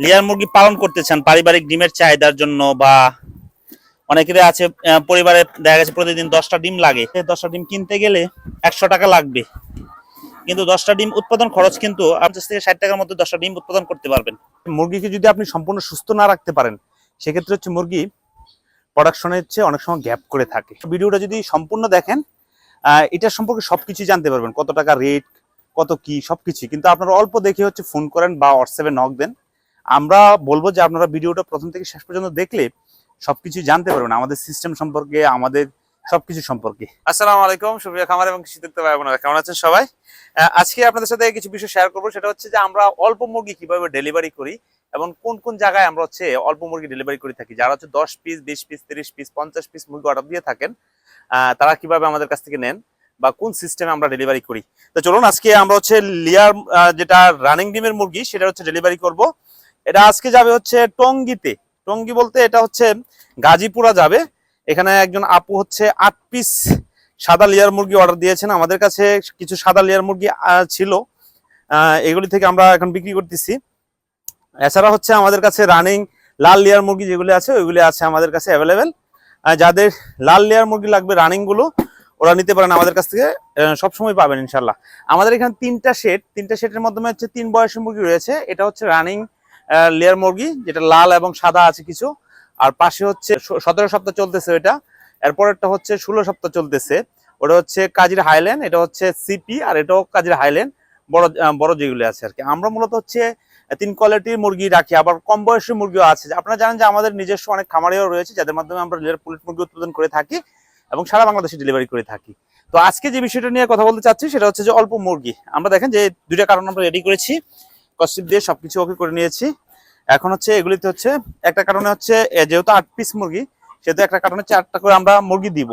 Layer মুরগি পালন করতে চান, পারিবারিক ডিমের চাহিদার জন্য বা অনেকের আছে পরিবারে দেখা গেছে প্রতিদিন দশটা ডিম লাগে দশটা ডিম কিনতে গেলে একশো টাকা লাগবে। কিন্তু দশটা ডিম উৎপাদন খরচ কিন্তু পঞ্চাশ থেকে ষাট টাকার মধ্যে দশটা ডিম উৎপাদন করতে পারবেন। মুরগিকে যদি আপনি সম্পূর্ণ সুস্থ না রাখতে পারেন, সেক্ষেত্রে হচ্ছে মুরগি প্রোডাকশনের হচ্ছে অনেক সময় গ্যাপ করে থাকে। ভিডিওটা যদি সম্পূর্ণ দেখেন এটার সম্পর্কে সবকিছু জানতে পারবেন, কত টাকা রেট কত কি, সবকিছু। কিন্তু আপনারা অল্প দেখে হচ্ছে ফোন করেন বা হোয়াটসঅ্যাপে নক দেন। আমরা বলব যে আপনারা ভিডিওটা প্রথম থেকে শেষ পর্যন্ত দেখলে সবকিছু জানতে পারবেন আমাদের সিস্টেম সম্পর্কে, আমাদের সবকিছু সম্পর্কে। আসসালামু আলাইকুম, সুপ্রিয় খামার এবং কৃষি দেখতে ভাই বোনেরা, কেমন আছেন সবাই? আজকে আপনাদের সাথে কিছু বিষয় শেয়ার করব, সেটা হচ্ছে যে আমরা অল্প মুরগি কীভাবে ডেলিভারি করি এবং কোন কোন জায়গায় আমরা হচ্ছে অল্প মুরগি ডেলিভারি করে থাকি। যারা হচ্ছে দশ পিস বিশ পিস তিরিশ পিস পঞ্চাশ পিস মুরগি অর্ডার দিয়ে থাকেন তারা কীভাবে আমাদের কাছ থেকে নেন বা কোন সিস্টেমে আমরা ডেলিভারি করি। তো চলুন, আজকে আমরা হচ্ছে লিয়ার যেটা রানিং ডিমের মুরগি, সেটা হচ্ছে ডেলিভারি করব। এটা আজকে যাবে হচ্ছে টঙ্গিতে। টঙ্গি বলতে এটা হচ্ছে গাজীপুরা যাবে। এখানে একজন আপু হচ্ছে আট পিস সাদা লেয়ার মুরগি অর্ডার দিয়েছেন। আমাদের কাছে কিছু সাদা লেয়ার মুরগি ছিল। এগুলি থেকে আমরা এখন বিক্রি করতেছি। এছাড়া হচ্ছে আমাদের কাছে রানিং লাল লেয়ার মুরগি যেগুলি আছে, ওইগুলি আছে আমাদের কাছে অ্যাভেলেবেল যাদের লাল লেয়ার মুরগি লাগবে রানিংগুলো, ওরা নিতে পারেন আমাদের কাছ থেকে সবসময় পাবেন ইনশাল্লাহ আমাদের এখানে তিনটা সেট তিনটা সেটের মাধ্যমে হচ্ছে তিন বয়সের মুরগি রয়েছে। এটা হচ্ছে রানিং লেয়ার মুরগি, যেটা লাল এবং সাদা আছে কিছু। আর পাশে হচ্ছে সতেরো সপ্তাহ চলতেছে ওইটা এরপরেরটা হচ্ছে ষোলো সপ্তাহ চলতেছে। ওটা হচ্ছে কাজির হাইল্যান্ড, এটা হচ্ছে সিপি, আর এটাও কাজির হাইল্যান্ড। বড় বড় যেগুলো আছে আর কি। আমরা মূলত হচ্ছে তিন কোয়ালিটির মুরগি রাখি। আবার কম বয়সী মুরগিও আছে। আপনারা জানেন যে আমাদের নিজস্ব অনেক খামারেও রয়েছে, যাদের মাধ্যমে আমরা লেয়ার পুলিট মুরগি উৎপাদন করে থাকি এবং সারা বাংলাদেশে ডেলিভারি করে থাকি। তো আজকে যে বিষয়টা নিয়ে কথা বলতে চাচ্ছি, সেটা হচ্ছে যে অল্প মুরগি। আমরা দেখেন যে দুইটা কারণ আমরা রেডি করেছি। কস্টিপ দিয়ে সবকিছু ওকে করে নিয়েছি। এখন হচ্ছে এগুলিতে হচ্ছে, একটা কারণে হচ্ছে যেহেতু আট পিস মুরগি, সেহেতু একটা কারণে চারটা করে আমরা মুরগি দিব।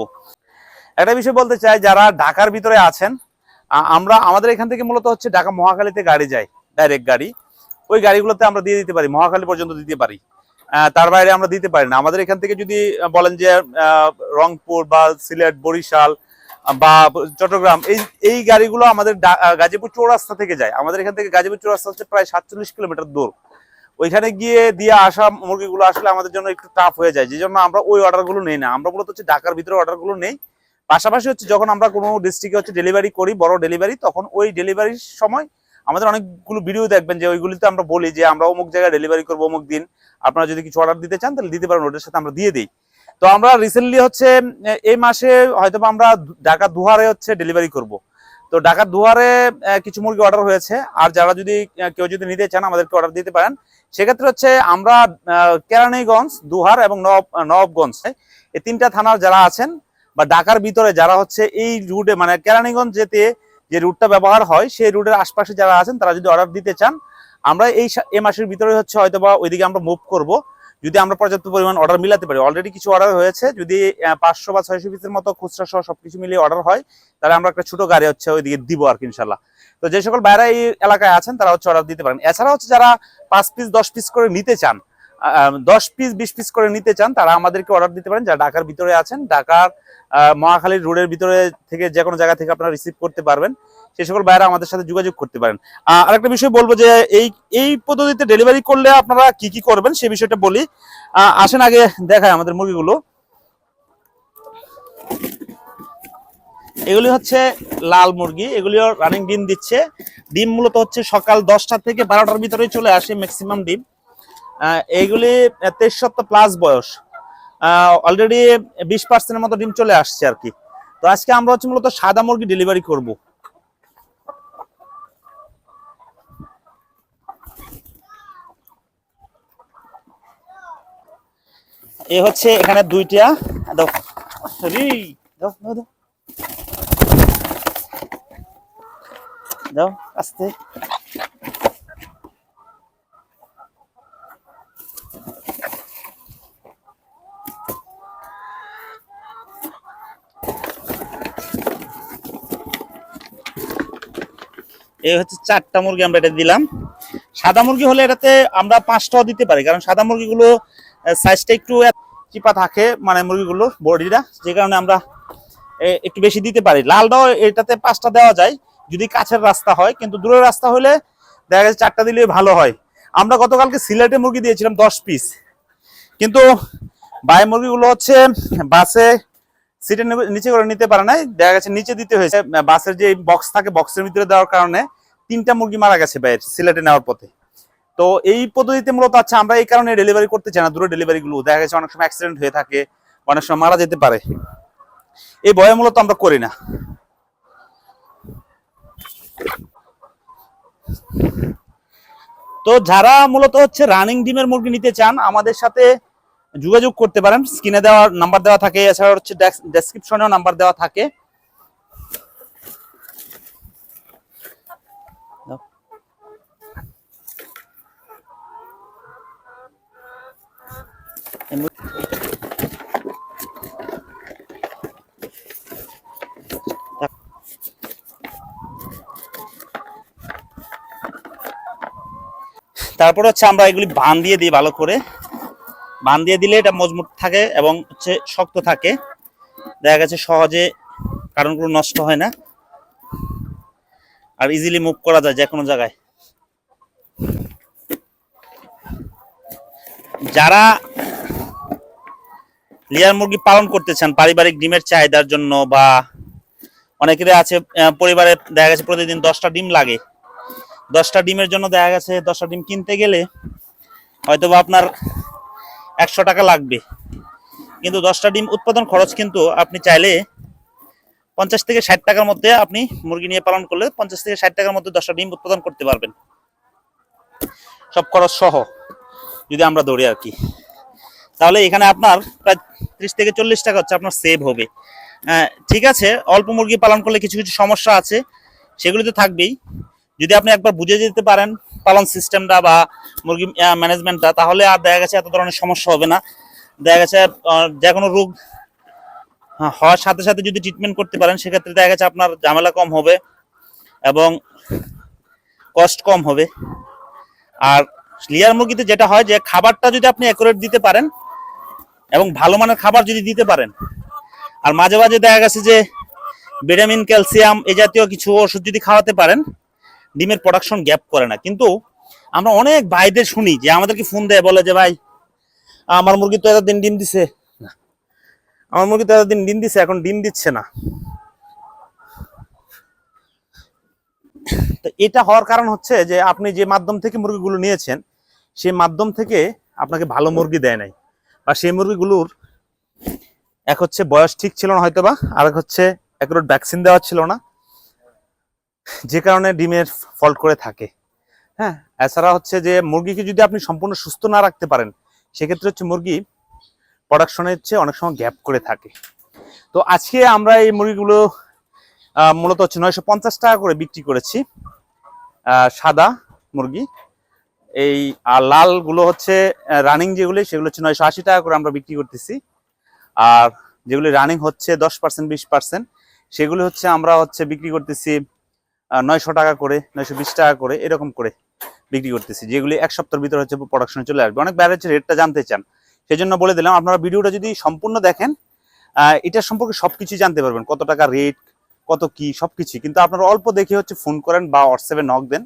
একটা বিষয় বলতে চাই, যারা ঢাকার ভিতরে আছেন আমরা, আমাদের এখান থেকে মূলত হচ্ছে ঢাকা মহাখালীতে গাড়ি যায় ডাইরেক্ট গাড়ি। ওই গাড়িগুলোতে আমরা দিয়ে দিতে পারি, মহাখালী পর্যন্ত দিতে পারি। তার বাইরে আমরা দিতে পারি না। আমাদের এখান থেকে যদি বলেন যে রংপুর বা সিলেট, বরিশাল বা চট্টগ্রাম, এই এই গাড়িগুলো আমাদের গাজীপুর চৌরাস্তা থেকে যায়। আমাদের এখান থেকে গাজীপুর চৌরাস্তা হচ্ছে প্রায় সাতচল্লিশ কিলোমিটার দূর। ওইখানে গিয়ে দিয়ে আসা মুরগিগুলো আসলে আমাদের জন্য একটু টাফ হয়ে যায়। যে জন্য আমরা ওই অর্ডারগুলো নেই না। আমরা মূলত হচ্ছে ঢাকার ভিতরে অর্ডারগুলো নেই। পাশাপাশি হচ্ছে যখন আমরা কোনো ডিস্ট্রিক্টে হচ্ছে ডেলিভারি করি, বড় ডেলিভারি তখন ওই ডেলিভারির সময় আমাদের অনেকগুলো ভিডিও দেখবেন যে ওইগুলিতে আমরা বলি যে আমরা অমুক জায়গায় ডেলিভারি করব অমুক দিন। আপনারা যদি কিছু অর্ডার দিতে চান, তাহলে দিতে পারেন। ওটার সাথে আমরা দিয়ে দিই। তো আমরা রিসেন্টলি হচ্ছে এই মাসে হয়তো আমরা ঢাকা দুহারে হচ্ছে ডেলিভারি করব। তো ঢাকা দুহারে আহ, কিছু মুরগি অর্ডার হয়েছে। আর যারা যদি কেউ যদি নিতে চান আমাদেরকে অর্ডার দিতে পারেন। সেক্ষেত্রে হচ্ছে আমরা কেরানীগঞ্জ দুহার এবং নব নবাবগঞ্জ এই তিনটা থানার যারা আছেন বা ঢাকার ভিতরে যারা হচ্ছে এই রুটে মানে কেরানীগঞ্জ যেতে যে রুটটা ব্যবহার হয় সেই রুটের আশপাশে যারা আছেন তারা যদি অর্ডার দিতে চান আমরা এই এ মাসের ভিতরে হচ্ছে হয়তো বা ওইদিকে আমরা মুভ করব। যদি আমরা পর্যাপ্ত পরিমাণ অর্ডার মিলাতে পারি অলরেডি কিছু অর্ডার হয়েছে, যদি পাঁচশো বা ছয়শো পিসের মতো খুচরা সহ সবকিছু মিলিয়ে অর্ডার হয়, তাহলে আমরা একটা ছোট গাড়ি হচ্ছে ওইদিকে দিব আর কি ইনশাল্লাহ তো যে সকল বাইরে এই এলাকায় আছেন, তারা হচ্ছে অর্ডার দিতে পারেন। এছাড়া হচ্ছে যারা পাঁচ পিস দশ পিস করে নিতে চান দশ পিস বিশ পিস করে নিতে চান, তারা আমাদেরকে অর্ডার দিতে পারেন। যারা ঢাকার ভিতরে আছেন, ঢাকার মহাখালীর রোডের ভিতরে থেকে যে কোনো জায়গা থেকে আপনারা রিসিভ করতে পারবেন। সেই সকল বাইরে আমাদের সাথে যোগাযোগ করতে পারেন। আরেকটা বিষয় বলব যে, এই এই পদ্ধতিতে ডেলিভারি করলে আপনারা কি কি করবেন সেই বিষয়টা বলি। আসেন আগে দেখায় আমাদের মুরগিগুলো। এগুলি হচ্ছে লাল মুরগি এগুলিও রানিং ডিম দিচ্ছে। ডিম মূলত হচ্ছে সকাল দশটা থেকে বারোটার ভিতরে চলে আসে ম্যাক্সিমাম ডিম। এইগুলি তেইশ সপ্তাহ প্লাস বয়স। অলরেডি বিশ পার্সেন্টের মতো ডিম চলে আসছে আর কি। তো আজকে আমরা হচ্ছে মূলত সাদা মুরগি ডেলিভারি করব। এ হচ্ছে এখানে দুইটা দাও। রি, দাও দাও দাও। দাও আস্তে। এই হচ্ছে চারটা মুরগি আমরা এটা দিলাম। সাদা মুরগি হলে এটাতে আমরা পাঁচটাও দিতে পারি কারণ সাদা মুরগিগুলো সাইজটা একটু চিপা থাকে মানে মুরগিগুলো বডিটা যে কারণে আমরা একটু বেশি দিতে পারি। লালটাও এটাতে পাঁচটা দেওয়া যায়, যদি কাছের রাস্তা হয়, কিন্তু দূরের রাস্তা হলে দেখা গেছে চারটা দিলে ভালো হয়। আমরা গতকালকে সিলেটে মুরগি দিয়েছিলাম দশ পিস। কিন্তু বাই মুরগিগুলো হচ্ছে বাসে সিটের নিচে করে নিতে পারে নাই, দেখা গেছে নিচে দিতে হয়েছে। বাসের যে বক্স থাকে, বক্সের ভিতরে দেওয়ার কারণে তিনটা মুরগি মারা গেছে বাইরে, সিলেটে নেওয়ার পথে। তো এই পদ্ধতিতে মূলত আচ্ছা আমরা এই কারণে ডেলিভারি করতে চাই না, দূরে ডেলিভারি গুলো। দেখা গেছে অনেক সময় অ্যাক্সিডেন্ট হয়ে থাকে, অনেক সময় মারা যেতে পারে। এই ভয়ে মূলত আমরা করি না। তো যারা মূলত হচ্ছে রানিং ডিমের মুরগি নিতে চান, আমাদের সাথে যোগাযোগ করতে পারেন। স্ক্রিনে দেওয়া নাম্বার দেওয়া থাকে এছাড়া হচ্ছে ডেসক্রিপশনেও নাম্বার দেওয়া থাকে। তারপর হচ্ছে আমরা এগুলি বান দিয়ে দিই ভালো করে। বান দিয়ে দিলে এটা মজবুত থাকে এবং হচ্ছে শক্ত থাকে। দেখা গেছে সহজে কারণ কোনো নষ্ট হয় না। আর ইজিলি মুভ করা যায় যে কোনো জায়গায়। যারা লেয়ার মুরগি পালন করতে চান, পারিবারিক ডিমের চাহিদার জন্য বা অনেকেরই আছে পরিবারে দেখা গেছে প্রতিদিন দশটা ডিম লাগে। দশটা ডিমের জন্য দেখা গেছে দশটা ডিম কিনতে গেলে হয়তো আপনার একশো টাকা লাগবে। কিন্তু দশটা ডিম উৎপাদন খরচ কিন্তু আপনি চাইলে পঞ্চাশ থেকে ষাট টাকার মধ্যে আপনি মুরগি নিয়ে পালন করলে পঞ্চাশ থেকে ষাট টাকার মধ্যে দশটা ডিম উৎপাদন করতে পারবেন। সব খরচ সহ, যদি আমরা দৌড়ি আর কি। তাহলে এখানে আপনার প্রায় ত্রিশ থেকে চল্লিশ টাকা হচ্ছে আপনার সেভ হবে। ঠিক আছে, অল্প মুরগি পালন করলে কিছু কিছু সমস্যা আছে, সেগুলি তো থাকবেই। যদি আপনি একবার বুঝে যেতে পারেন পালন সিস্টেমটা বা মুরগি ম্যানেজমেন্টটা তাহলে আর দেখা গেছে এত ধরনের সমস্যা হবে না। দেখা গেছে যে কোনো রোগ হওয়ার সাথে সাথে যদি ট্রিটমেন্ট করতে পারেন, সেক্ষেত্রে দেখা গেছে আপনার ঝামেলা কম হবে এবং কস্ট কম হবে। আর লেয়ার মুরগিতে যেটা হয় যে, খাবারটা যদি আপনি অ্যাকুরেট দিতে পারেন এবং ভালো মানের খাবার যদি দিতে পারেন। আর মাঝে মাঝে দেখা গেছে যে ভিটামিন, ক্যালসিয়াম এ জাতীয় কিছু ওষুধ যদি খাওয়াতে পারেন, ডিমের প্রোডাকশন গ্যাপ করে না। কিন্তু আমরা অনেক ভাইদের শুনি যে আমাদেরকে ফোন দেয়, বলে যে, ভাই, আমার মুরগি তো এতদিন ডিম দিছে। আমার মুরগি তো এতদিন ডিম দিছে, এখন ডিম দিচ্ছে না। তো এটা হওয়ার কারণ হচ্ছে যে, আপনি যে মাধ্যম থেকে মুরগিগুলো নিয়েছেন, সেই মাধ্যম থেকে আপনাকে ভালো মুরগি দেয় নাই। বা সেই মুরগিগুলোর এক হচ্ছে বয়স ঠিক ছিল না হয়তো বা আর এক হচ্ছে একরোট ভ্যাকসিন দেওয়া ছিল না। যে কারণে ডিমের ফল্ট করে থাকে। হ্যাঁ এছাড়া হচ্ছে যে মুরগিকে যদি আপনি সম্পূর্ণ সুস্থ না রাখতে পারেন, সেক্ষেত্রে হচ্ছে মুরগি প্রোডাকশনের চেয়ে অনেক সময় গ্যাপ করে থাকে। তো আজকে আমরা এই মুরগিগুলো মূলত হচ্ছে নয়শো পঞ্চাশ টাকা করে বিক্রি করেছি সাদা মুরগি। এই আর লালগুলো হচ্ছে রানিং যেগুলি, সেগুলো হচ্ছে নয়শো আশি টাকা করে আমরা বিক্রি করতেছি। আর যেগুলি রানিং হচ্ছে দশ পার্সেন্ট বিশ পার্সেন্ট সেগুলি হচ্ছে আমরা হচ্ছে বিক্রি করতেছি নয়শো টাকা করে, নয়শো বিশ টাকা করে, এরকম করে বিক্রি করতেছি, যেগুলি এক সপ্তাহের ভিতরে হচ্ছে প্রোডাকশনে চলে আসবে। অনেক ব্যারেজ রেটটা জানতে চান সেই জন্য বলে দিলাম, আপনারা ভিডিওটা যদি সম্পূর্ণ দেখেন এটা সম্পর্কে সবকিছু জানতে পারবেন, কত টাকা রেট কত কি সবকিছু কিন্তু আপনারা অল্প দেখে হচ্ছে ফোন করেন বা হোয়াটসঅ্যাপে নক দেন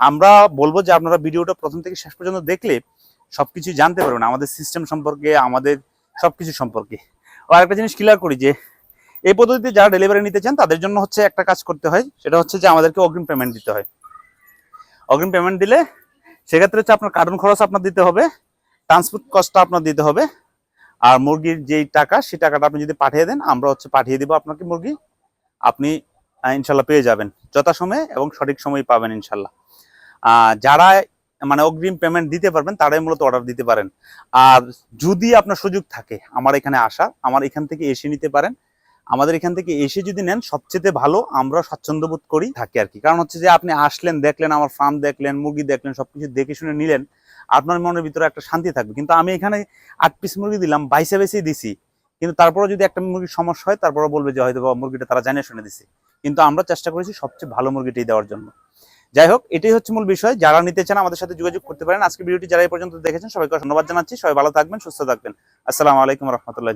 আমরা বলব যে আপনারা ভিডিওটা প্রথম থেকে শেষ পর্যন্ত দেখলে সবকিছু জানতে পারবেন, আমাদের সিস্টেম সম্পর্কে, আমাদের সবকিছু সম্পর্কে। ও আরেকটা জিনিস ক্লিয়ার করি যে, এই পদ্ধতিতে যারা ডেলিভারি নিতে চান, তাদের জন্য হচ্ছে একটা কাজ করতে হয়, সেটা হচ্ছে যে আমাদেরকে অগ্রিম পেমেন্ট দিতে হয়। অগ্রিম পেমেন্ট দিলে সেক্ষেত্রে হচ্ছে আপনার কার্টুন খরচ আপনার দিতে হবে ট্রান্সপোর্ট কস্টটা আপনার দিতে হবে, আর মুরগির যেই টাকা, সেই টাকাটা আপনি যদি পাঠিয়ে দেন, আমরা হচ্ছে পাঠিয়ে দিব আপনাকে মুরগি, আপনি ইনশাল্লাহ পেয়ে যাবেন, যথাসময়ে এবং সঠিক সময় পাবেন ইনশাল্লাহ। যারা মানে অগ্রিম পেমেন্ট দিতে পারবেন, তারাই মূলত অর্ডার দিতে পারেন। আর যদি আপনার সুযোগ থাকে, আমার এখানে আসা, আমার এখান থেকে এসে নিতে পারেন। আমাদের এখান থেকে এসে যদি নেন, সবচেয়ে ভালো আমরা স্বাচ্ছন্দ্য বোধ করি থাকি আর কি। কারণ হচ্ছে যে আপনি আসলেন, দেখলেন, আমার ফার্ম দেখলেন, মুরগি দেখলেন, সবকিছু দেখে শুনে নিলেন, আপনার মনের ভিতরে একটা শান্তি থাকবে। কিন্তু আমি এখানে আট পিস মুরগি দিলাম, বাইসে বেসেই দিছি। কিন্তু তারপরে যদি একটা মুরগির সমস্যা হয় তারপরে বলবে যে হয়তো মুরগিটা তারা জানিয়ে শুনে দিছে। কিন্তু আমরা চেষ্টা করেছি সবচেয়ে ভালো মুরগিটাই দেওয়ার জন্য। যাই হোক, এটাই হচ্ছে মূল বিষয়। যারা নিতে চান আমাদের সাথে যোগাযোগ করতে পারেন, আজকে ভিডিওটি যারা এই পর্যন্ত দেখেছেন, সবাইকে ধন্যবাদ জানাচ্ছি। সবাই ভালো থাকবেন, সুস্থ থাকবেন। আসসালামু আলাইকুম রহমতুল্লাহ